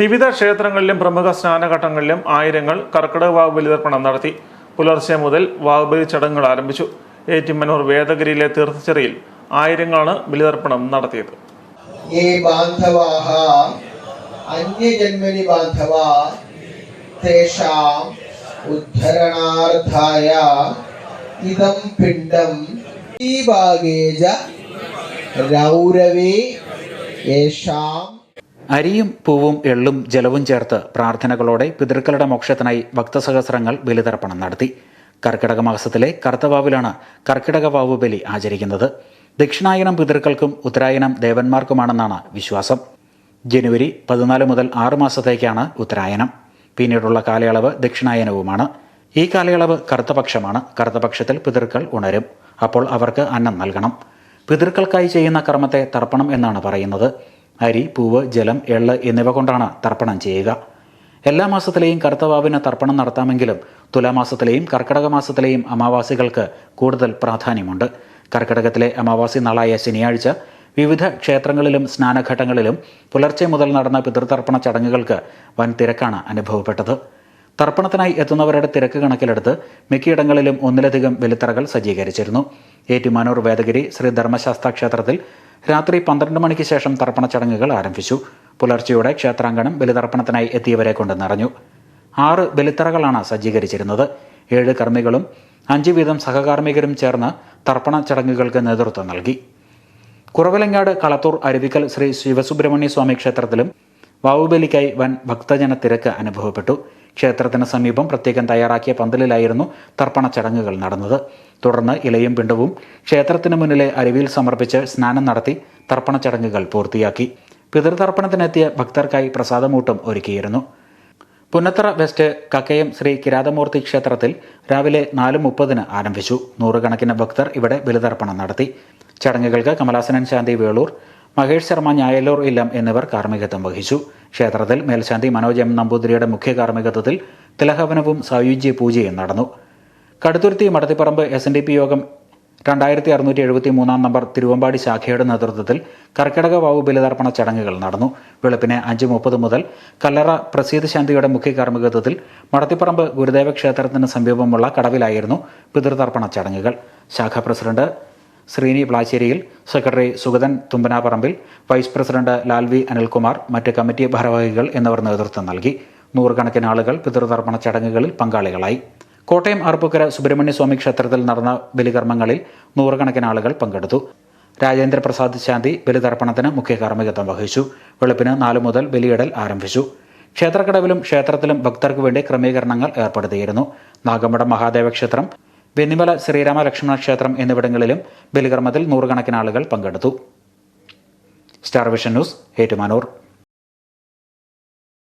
വിവിധ ക്ഷേത്രങ്ങളിലും പ്രമുഖ സ്നാനഘട്ടങ്ങളിലും ആയിരങ്ങൾ കർക്കിടക വാവ് ബലിതർപ്പണം നടത്തി. പുലർച്ചെ മുതൽ വാഗ്ബലി ചടങ്ങുകൾ ആരംഭിച്ചു. ഏറ്റുമനൂർ വേദഗിരിയിലെ തീർത്ഥച്ചെറിയിൽ ആയിരങ്ങളാണ് ബലിതർപ്പണം നടത്തിയത്. ഉദ്ധരണാർത്ഥായ ഇതം പിണ്ടം ഈ ഭാഗേജ രൗരവേ അരിയും പൂവും എള്ളും ജലവും ചേർത്ത് പ്രാർത്ഥനകളോടെ പിതൃക്കളുടെ മോക്ഷത്തിനായി ഭക്തസഹസ്രങ്ങൾ ബലിതർപ്പണം നടത്തി. കർക്കിടക മാസത്തിലെ കർത്തവാവിലാണ് കർക്കിടക വാവ് ബലി ആചരിക്കുന്നത്. ദക്ഷിണായനം പിതൃക്കൾക്കും ഉത്തരായനം ദേവന്മാർക്കുമാണെന്നാണ് വിശ്വാസം. ജനുവരി പതിനാല് മുതൽ ആറ് മാസത്തേക്കാണ് ഉത്തരായനം. പിന്നീടുള്ള കാലയളവ് ദക്ഷിണായനവുമാണ്. ഈ കാലയളവ് കറുത്തപക്ഷമാണ് കറുത്തപക്ഷത്തിൽ പിതൃക്കൾ ഉണരും. അപ്പോൾ അവർക്ക് അന്നം നൽകണം. പിതൃക്കൾക്കായി ചെയ്യുന്ന കർമ്മത്തെ തർപ്പണം എന്നാണ് പറയുന്നത്. അരി പൂവ് ജലം എള്ള് എന്നിവ കൊണ്ടാണ് തർപ്പണം ചെയ്യുക. എല്ലാ മാസത്തിലെയും കറുത്തവാവിന് തർപ്പണം നടത്താമെങ്കിലും തുലാമാസത്തിലെയും കർക്കിടക മാസത്തിലെയും അമാവാസികൾക്ക് കൂടുതൽ പ്രാധാന്യമുണ്ട്. കർക്കിടകത്തിലെ അമാവാസി നാളായ ശനിയാഴ്ച വിവിധ ക്ഷേത്രങ്ങളിലും സ്നാനഘട്ടങ്ങളിലും പുലർച്ചെ മുതൽ നടന്ന പിതൃതർപ്പണ ചടങ്ങുകൾക്ക് വൻ തിരക്കാണ് അനുഭവപ്പെട്ടത്. തർപ്പണത്തിനായി എത്തുന്നവരുടെ തിരക്ക് കണക്കിലെടുത്ത് മിക്കയിടങ്ങളിലും ഒന്നിലധികം ബലിത്തറകൾ സജ്ജീകരിച്ചിരുന്നു. ഏറ്റുമാനൂർ വേദഗിരി ശ്രീ ധർമ്മശാസ്ത്ര ക്ഷേത്രത്തിൽ രാത്രി പന്ത്രണ്ട് മണിക്ക് ശേഷം തർപ്പണ ചടങ്ങുകൾ ആരംഭിച്ചു. പുലർച്ചെയോടെ ക്ഷേത്രാങ്കണം ബലിതർപ്പണത്തിനായി എത്തിയവരെ കൊണ്ട് നിറഞ്ഞു. ആറ് ബലിത്തറകളാണ് സജ്ജീകരിച്ചിരുന്നത്. ഏഴ് കർമ്മികളും അഞ്ച് വീതം സഹകാർമ്മികരും ചേർന്ന് തർപ്പണ ചടങ്ങുകൾക്ക് നേതൃത്വം നൽകി. കുറവലങ്ങാട് കളത്തൂർ അരുവിക്കൽ ശ്രീ ശിവസുബ്രഹ്മണ്യ സ്വാമി ക്ഷേത്രത്തിലും വാവുബലിക്കായി വൻ ഭക്തജന തിരക്ക് അനുഭവപ്പെട്ടു. ക്ഷേത്രത്തിന് സമീപം പ്രത്യേകം തയ്യാറാക്കിയ പന്തലിലായിരുന്നു തർപ്പണ ചടങ്ങുകൾ നടന്നത്. തുടർന്ന് ഇലയും പിണ്ടവും ക്ഷേത്രത്തിന് മുന്നിലെ അരുവിയിൽ സമർപ്പിച്ച് സ്നാനം നടത്തി തർപ്പണ ചടങ്ങുകൾ പൂർത്തിയാക്കി. പിതൃതർപ്പണത്തിനെത്തിയ ഭക്തർക്കായി പ്രസാദമൂട്ടും ഒരുക്കിയിരുന്നു. പുന്നത്തറ വെസ്റ്റ് കക്കയം ശ്രീ കിരാതമൂർത്തി ക്ഷേത്രത്തിൽ രാവിലെ നാല് മുപ്പതിന് ആരംഭിച്ചു. നൂറുകണക്കിന് ഭക്തർ ഇവിടെ ബലിതർപ്പണം നടത്തി. ചടങ്ങുകൾക്ക് കമലാസനൻ ശാന്തി വേളൂർ മഹേഷ് ശർമ്മ ഞായലൂർ ഇല്ലം എന്നിവർ കാർമ്മികത്വം വഹിച്ചു. ക്ഷേത്രത്തിൽ മേൽശാന്തി മനോജ് എം നമ്പൂതിരിയുടെ മുഖ്യ കാർമ്മികത്വത്തിൽ തിലഹവനവും സായുജ്യ പൂജയും നടന്നു. Kaduthuruthy Madathiparambu S N D P യോഗം രണ്ടായിരത്തി അറുന്നൂറ്റി എഴുപത്തി മൂന്നാം നമ്പർ തിരുവമ്പാടി ശാഖയുടെ നേതൃത്വത്തിൽ കർക്കിടക വാവു ബലിതർപ്പണ ചടങ്ങുകൾ നടന്നു. വെളുപ്പിന് അഞ്ച് മുപ്പത് മുതൽ കല്ലറ പ്രസീദ് ശാന്തിയുടെ മുഖ്യ കാർമ്മികത്വത്തിൽ മടത്തിപ്പറമ്പ് ഗുരുദേവ ക്ഷേത്രത്തിന് സമീപമുള്ള കടവിലായിരുന്നു പിതൃതർപ്പണ ചടങ്ങുകൾ. ശാഖാ president Sreeni പ്ലാശ്ശേരിയിൽ secretary Sugathan തുമ്പനാപറമ്പിൽ vice president Lalvi Anilkumar മറ്റ് കമ്മിറ്റി ഭാരവാഹികൾ എന്നിവർ നേതൃത്വം നൽകി. നൂറുകണക്കിന് ആളുകൾ പിതൃതർപ്പണ ചടങ്ങുകളിൽ പങ്കാളികളായി. കോട്ടയം അറുപ്പുക്കര സുബ്രഹ്മണ്യസ്വാമി ക്ഷേത്രത്തിൽ നടന്ന ബലികർമ്മങ്ങളിൽ നൂറുകണക്കിന് ആളുകൾ പങ്കെടുത്തു. രാജേന്ദ്രപ്രസാദ് ശാന്തി ബലിതർപ്പണത്തിന് മുഖ്യ കാർമ്മികത്വം വഹിച്ചു. വെളുപ്പിന് നാലു മുതൽ ബലിയിടൽ ആരംഭിച്ചു. ക്ഷേത്രക്കടവിലും ക്ഷേത്രത്തിലും ഭക്തർക്ക് വേണ്ടി ക്രമീകരണങ്ങൾ ഏർപ്പെടുത്തിയിരുന്നു. നാഗമ്പടം മഹാദേവ ക്ഷേത്രം വെന്നിമല ശ്രീരാമ ലക്ഷ്മണ ക്ഷേത്രം എന്നിവിടങ്ങളിലും ബലികർമ്മത്തിൽ നൂറുകണക്കിന് ആളുകൾ പങ്കെടുത്തു. Star vision news Ettumanoor.